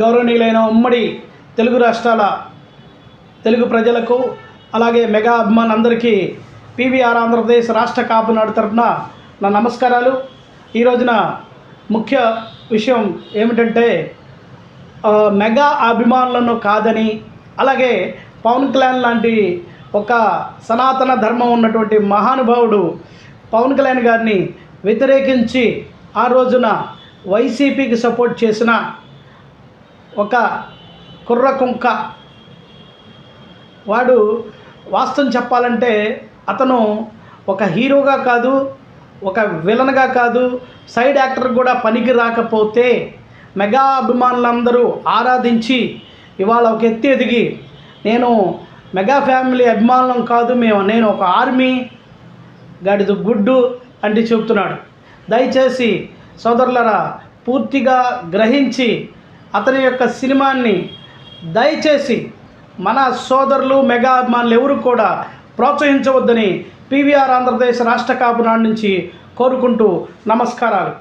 గౌరవనీయులైన ఉమ్మడి తెలుగు రాష్ట్రాల తెలుగు ప్రజలకు అలాగే మెగా అభిమాన్ అందరికీ పీవీఆర్ ఆంధ్రప్రదేశ్ రాష్ట్ర కాపునాడు తరఫున నా నమస్కారాలు. ఈ రోజున ముఖ్య విషయం ఏమిటంటే మెగా అభిమానులను కాదని అలాగే పవన్ కళ్యాణ్ లాంటి ఒక సనాతన ధర్మం ఉన్నటువంటి మహానుభావుడు పవన్ కళ్యాణ్ గారిని వ్యతిరేకించి ఆ రోజున వైసీపీకి సపోర్ట్ చేసిన ఒక కుర్ర కుంక. వాడు వాస్తవం చెప్పాలంటే అతను ఒక హీరోగా కాదు ఒక విలన్గా కాదు సైడ్ యాక్టర్ కూడా పనికి రాకపోతే మెగా అభిమానులందరూ ఆరాధించి ఇవాళ ఒక ఎత్తి ఎదిగి నేను మెగా ఫ్యామిలీ అభిమానులం కాదు మేము నేను ఒక ఆర్మీ గాడిద గుడ్డు అంటే చెబుతున్నాడు. దయచేసి సోదరులరా పూర్తిగా గ్రహించి అతని యొక్క సినిమాని దయచేసి మన సోదరులు మెగా అభిమానులు ఎవరు కూడా ప్రోత్సహించవద్దని పీవీఆర్ ఆంధ్రప్రదేశ్ రాష్ట్ర కాపునాడు నుంచి కోరుకుంటూ నమస్కారాలు.